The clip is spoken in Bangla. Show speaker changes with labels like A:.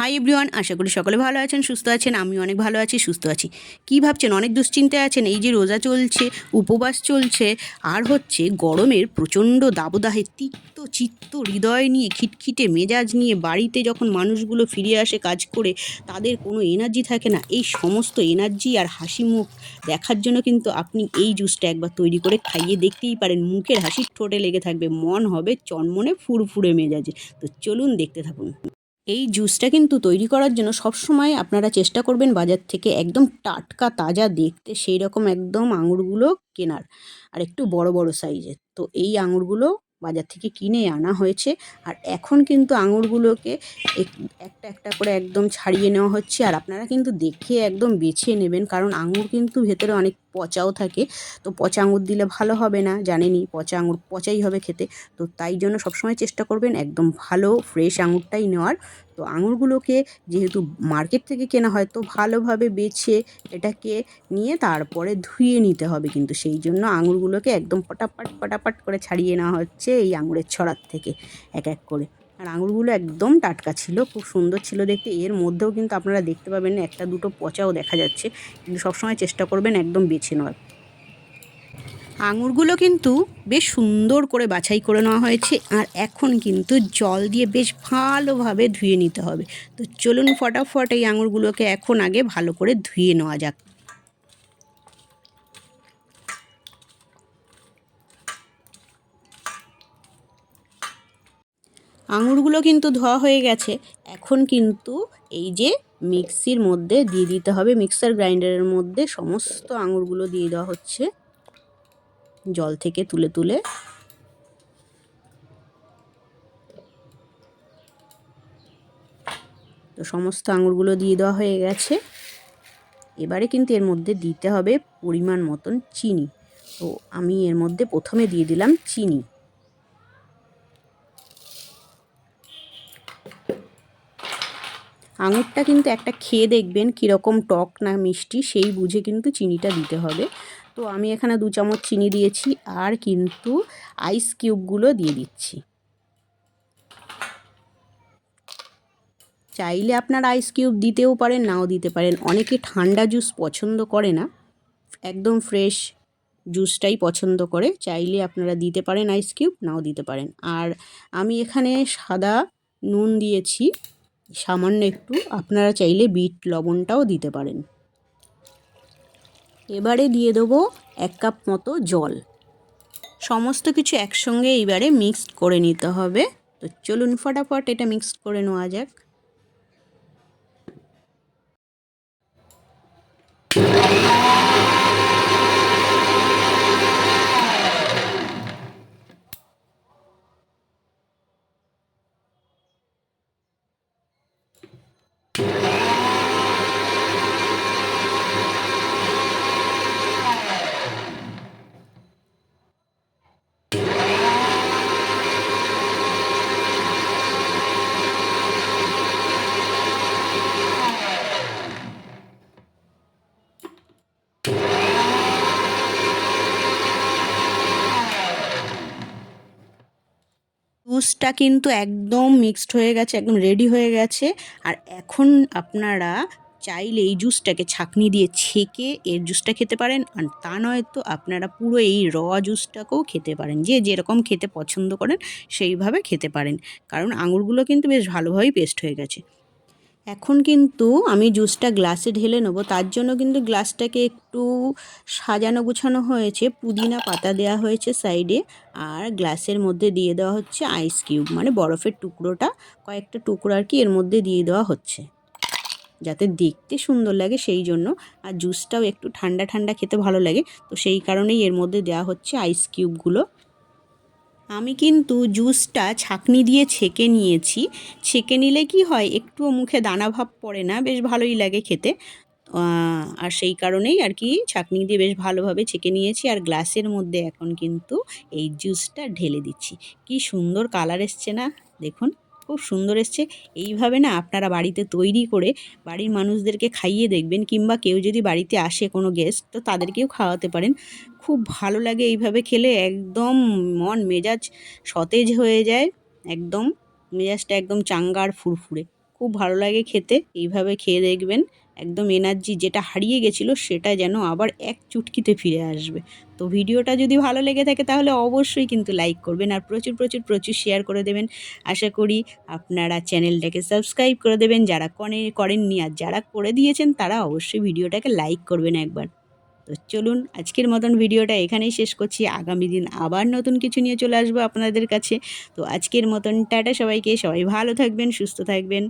A: হাই এভরিওয়ান আশা করি সকলে ভালো আছেন, সুস্থ আছেন আমি অনেক ভালো আছি, সুস্থ আছি। কি ভাবছেন? অনেক দুশ্চিন্তায় আছেন, এই যে রোজা চলছে, উপবাস চলছে, আর হচ্ছে গরমের প্রচণ্ড দাবদাহে তিক্ত চিত্ত হৃদয় নিয়ে, খিটখিটে মেজাজ নিয়ে, বাড়িতে যখন মানুষগুলো ফিরে আসে কাজ করে, তাদের কোনো এনার্জি থাকে না। এই সমস্ত এনার্জি আর হাসি মুখ দেখার জন্য কিন্তু আপনি এই জুসটা একবার তৈরি করে খাইয়ে দেখতেই পারেন, মুখের হাসি ঠোঁটে লেগে থাকবে, মন হবে চনমনে ফুরফুরে মেজাজে। তো চলুন দেখতে থাকুন। এই জুসটা কিন্তু তৈরি করার জন্য সবসময় আপনারা চেষ্টা করবেন বাজার থেকে একদম টাটকা, তাজা দেখতে সেই রকম একদম আঙুরগুলো কেনার। আর একটু বড় বড় সাইজের তো এই আঙুরগুলো বাজার থেকে কিনে আনা হয়েছে। আর এখন কিন্তু আঙুরগুলোকে এক- একটা একটা করে একদম ছাড়িয়ে নেওয়া হচ্ছে। আর আপনারা কিন্তু দেখে একদম বেছে নেবেন। কারণ আঙুর কিন্তু ভেতরে অনেক পচাও থাকে। তো পচা আঙুর দিলে ভালো হবে না, জানেনই পচা আঙুর পচাই হবে খেতে। তো তাই জন্য সবসময় চেষ্টা করবেন একদম ভালো ফ্রেশ আঙুরটাই নেওয়ার। তো আঙুরগুলোকে যেহেতু মার্কেট থেকে কেনা হয়, তো ভালোভাবে বেছে এটাকে নিয়ে তারপরে ধুয়ে নিতে হবে কিন্তু। সেই জন্য আঙুরগুলোকে একদম পটাপাট পটাপাট করে ছাড়িয়ে নেওয়া হচ্ছে এই আঙুরের ছড়ার থেকে এক এক করে। আর আঙুরগুলো একদম টাটকা ছিল, খুব সুন্দর ছিল দেখতে। এর মধ্যেও কিন্তু আপনারা দেখতে পাবেন একটা দুটো পচাও দেখা যাচ্ছে, কিন্তু সবসময় চেষ্টা করবেন একদম বেছে নেওয়ার। আঙুরগুলো কিন্তু বেশ সুন্দর করে বাছাই করে নেওয়া হয়েছে, আর এখন কিন্তু জল দিয়ে বেশ ভালোভাবে ধুয়ে নিতে হবে। তো চলুন ফটাফট এই আঙুরগুলোকে এখন আগে ভালো করে ধুয়ে নেওয়া যাক। আঙুরগুলো কিন্তু ধোয়া হয়ে গেছে। এখন কিন্তু এই যে মিক্সির মধ্যে দিয়ে দিতে হবে, মিক্সার গ্রাইন্ডারের মধ্যে সমস্ত আঙুরগুলো দিয়ে দেওয়া হচ্ছে। জল থেকে তুলে তুলে। তো সমস্ত আঙুরগুলো দিয়ে দেওয়া হয়ে গেছে। এবারে কিন্তু এর মধ্যে দিতে হবে পরিমাণ মতন চিনি। তো আমি এর মধ্যে প্রথমে দিয়ে দিলাম চিনি। আঙুরটা কিন্তু একটা খেয়ে দেখবেন কীরকম টক না মিষ্টি, সেই বুঝে কিন্তু চিনিটা দিতে হবে। তো আমি এখানে দু চামচ চিনি দিয়েছি আর কিন্তু আইস কিউবগুলো দিয়ে দিচ্ছি। চাইলে আপনার আইস কিউব দিতেও পারেন, নাও দিতে পারেন। অনেকে ঠান্ডা জুস পছন্দ করে না। একদম ফ্রেশ জুসটাই পছন্দ করে। চাইলে আপনারা দিতে পারেন আইস কিউব নাও দিতে পারেন। আর আমি এখানে সাদা নুন দিয়েছি। সামান্য একটু, আপনারা চাইলে বিট লবণটাও দিতে পারেন। এবারে দিয়ে দেবো এক কাপ মতো জল। সমস্ত কিছু একসঙ্গে এইবারে মিক্সড করে নিতে হবে। তো চলুন ফটাফট এটা মিক্সড করে নেওয়া যাক। জুসটা কিন্তু একদম মিক্সড হয়ে গেছে, একদম রেডি হয়ে গেছে। আর এখন আপনারা চাইলে এই জুসটাকে ছাঁকনি দিয়ে ছেঁকে এর জুসটা খেতে পারেন। আর তা নয় তো আপনারা পুরো এই র জুসটাকেও খেতে পারেন। যে যেরকম খেতে পছন্দ করেন সেইভাবে খেতে পারেন। কারণ আঙুরগুলো কিন্তু বেশ ভালোভাবেই পেস্ট হয়ে গেছে। এখন কিন্তু আমি জুসটা গ্লাসে ঢেলে নেব। তার জন্য কিন্তু গ্লাসটাকে একটু সাজানো গুছানো হয়েছে। পুদিনা পাতা দেওয়া হয়েছে সাইডে আর গ্লাসের মধ্যে দিয়ে দেওয়া হচ্ছে আইস কিউব। মানে বরফের টুকরোটা কয়েকটা টুকরো আর কি এর মধ্যে দিয়ে দেওয়া হচ্ছে। যাতে দেখতে সুন্দর লাগে সেই জন্য। আর জুসটাও একটু ঠান্ডা ঠান্ডা খেতে ভালো লাগে। তো সেই কারণেই এর মধ্যে দেওয়া হচ্ছে আইস কিউবগুলো। আমি কিন্তু জুসটা ছাঁকনি দিয়ে ছেঁকে নিয়েছি। ছেঁকে নিলে কি হয়, একটুও মুখে দানা ভাব পড়ে না, বেশ ভালোই লাগে খেতে। আর সেই কারণেই আর কি ছাঁকনি দিয়ে বেশ ভালোভাবে ছেঁকে নিয়েছি আর গ্লাসের মধ্যে এখন কিন্তু এই জুসটা ঢেলে দিচ্ছি। কি সুন্দর কালার এসছে না, দেখুন। খুব সুন্দর এসছে। এইভাবে না আপনারা বাড়িতে তৈরি করে বাড়ির মানুষদেরকে খাইয়ে দেখবেন কিংবা কেউ যদি বাড়িতে আসে কোনো গেস্ট তো তাদেরকেও খাওয়াতে পারেন। খুব ভালো লাগে এইভাবে খেলে, একদম মন মেজাজ সতেজ হয়ে যায়, একদম মেজাজটা একদম চাঙ্গার ফুরফুরে। খুব ভালো লাগে খেতে, এইভাবে খেয়ে দেখবেন। একদম এনার্জি যেটা হারিয়ে গেছিল সেটা যেন আবার এক চুটকিতে ফিরে আসবে। তো ভিডিওটা যদি ভালো লেগে থাকে তাহলে অবশ্যই কিন্তু লাইক করবেন আর প্রচুর প্রচুর প্রচুর শেয়ার করে দেবেন। আশা করি আপনারা চ্যানেলটাকে সাবস্ক্রাইব করে দেবেন। যারা কনে করেননি আর যারা করে দিয়েছেন তারা অবশ্যই ভিডিওটাকে লাইক করবেন একবার। তো চলুন আজকের মতন ভিডিওটা এখানেই শেষ করছি। আগামী দিন আবার নতুন কিছু নিয়ে চলে আসব আপনাদের কাছে। তো আজকের মতন টাটা সবাইকে। সবাই ভালো থাকবেন, সুস্থ থাকবেন।